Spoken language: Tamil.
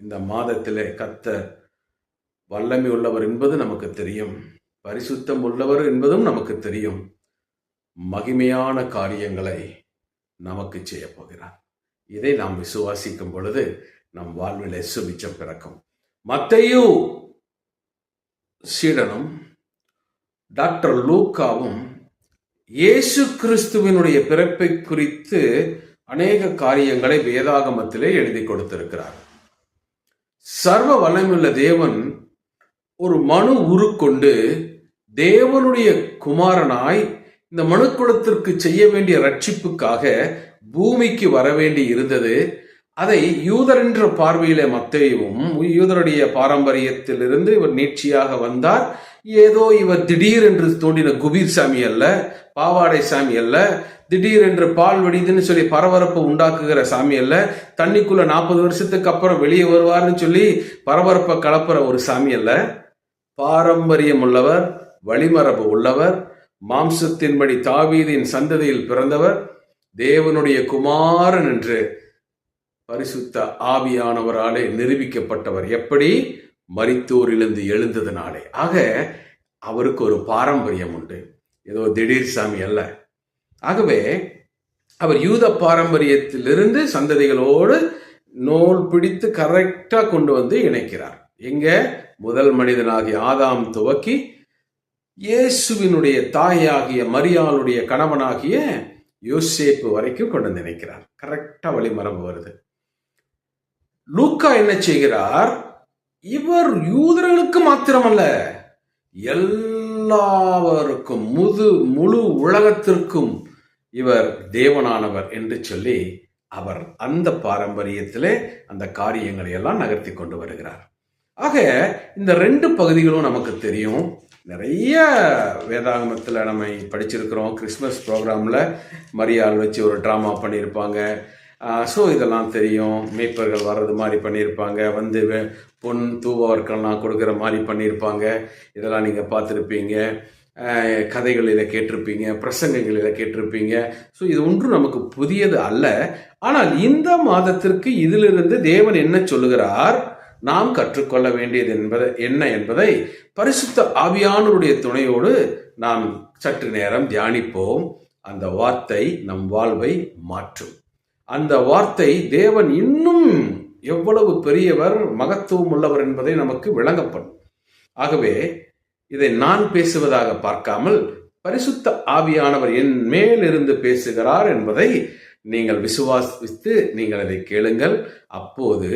இந்த மாதத்திலே கத்தர் வல்லமை உள்ளவர் என்பது நமக்கு தெரியும். பரிசுத்தம் உள்ளவர் என்பதும் நமக்கு தெரியும். மகிமையான காரியங்களை நமக்கு செய்ய போகிறார். இதை நாம் விசுவாசிக்கும் பொழுது நம் வாழ்வில் சுபிச்சம் பிறக்கும். மத்தையு சீடனும் டாக்டர் லூக்காவும் இயேசு கிறிஸ்துவினுடைய பிறப்பை குறித்து அநேக காரியங்களை வேதாகமத்திலே எழுதி கொடுத்திருக்கிறார் சர்வ வல்லமையுள்ள தேவன் ஒரு மனு உருக்கொண்டு தேவனுடைய குமாரனாய் இந்த மனுக்குலத்திற்கு செய்ய வேண்டிய ரட்சிப்புக்காக பூமிக்கு வர வேண்டி இருந்தது அதை யூதர் என்ற பார்வையிலே மத்தேயும் யூதருடைய பாரம்பரியத்திலிருந்து இவர் நீட்சியாக வந்தார். ஏதோ இவர் திடீர் என்று தோண்டின குபீர் சாமி அல்ல பாவாடை சாமி அல்ல திடீர் என்று பால் வெடிதுன்னு சொல்லி பரபரப்பு உண்டாக்குகிற சாமி அல்ல தண்ணிக்குள்ள நாற்பது வருஷத்துக்கு அப்புறம் வெளியே வருவார்னு சொல்லி பரபரப்பை கலப்புற ஒரு சாமி அல்ல. பாரம்பரியம் உள்ளவர் வழிமரபு உள்ளவர் மாம்சத்தின்படி தாவீதின் சந்ததியில் பிறந்தவர் தேவனுடைய குமாரன் என்று பரிசுத்த ஆவியானவராலே நிரூபிக்கப்பட்டவர் எப்படி? மரித்தோரிலிருந்து எழுந்ததினாலே. ஆக அவருக்கு ஒரு பாரம்பரியம் உண்டு. ஏதோ திடீர் சாமி அல்ல. ஆகவே அவர் யூத பாரம்பரியத்திலிருந்து சந்ததிகளோடு நூல் பிடித்து கரெக்டா கொண்டு வந்து இணைக்கிறார். எங்க? முதல் மனிதனாகிய ஆதாம் துவக்கி இயேசுவினுடைய தாயாகிய மரியாளுடைய கணவனாகிய யோசேப்பு வரைக்கும் கொண்டு வந்து இணைக்கிறார். கரெக்டா வழிமரபு வருது. லூக்கா என்ன செய்கிறார்? இவர் யூதர்களுக்கு மாத்திரமல்ல எல்லாவருக்கும் முது முழு உலகத்திற்கும் இவர் தேவனானவர் என்று சொல்லி அவர் அந்த பாரம்பரியத்திலே அந்த காரியங்களை எல்லாம் நகர்த்தி கொண்டு வருகிறார். ஆக இந்த ரெண்டு பகுதிகளும் நமக்கு தெரியும். நிறைய வேதாகமத்தில் நம்ம படிச்சிருக்கிறோம். கிறிஸ்மஸ் ப்ரோக்ராமில் மரியாள் வச்சு ஒரு ட்ராமா பண்ணியிருப்பாங்க. ஸோ இதெல்லாம் தெரியும். மேய்ப்பர்கள் வர்றது மாதிரி பண்ணியிருப்பாங்க. வந்து வே- பொன் தூவவர்கள்லாம் கொடுக்குற மாதிரி பண்ணியிருப்பாங்க. இதெல்லாம் நீங்கள் பார்த்துருப்பீங்க. கதைகளில் கேட்டிருப்பீங்க. பிரசங்கங்களில் கேட்டிருப்பீங்க. ஸோ இது ஒன்றும் நமக்கு புதியது அல்ல. ஆனால் இந்த மாதத்திற்கு இதிலிருந்து தேவன் என்ன சொல்லுகிறார்? நாம் கற்றுக்கொள்ள வேண்டியது என்பது என்ன என்பதை பரிசுத்த ஆவியானவருடைய துணையோடு நாம் சற்று நேரம் தியானிப்போம். அந்த வார்த்தை நம் வாழ்வை மாற்றும். அந்த வார்த்தை தேவன் இன்னும் எவ்வளவு பெரியவர் மகத்துவம் உள்ளவர் என்பதை நமக்கு விளங்கப்படும். ஆகவே இதை நான் பேசுவதாக பார்க்காமல் பரிசுத்த ஆவியானவர் என் மேலிருந்து பேசுகிறார் என்பதை நீங்கள் விசுவாசித்து நீங்கள் அதை கேளுங்கள். அப்போது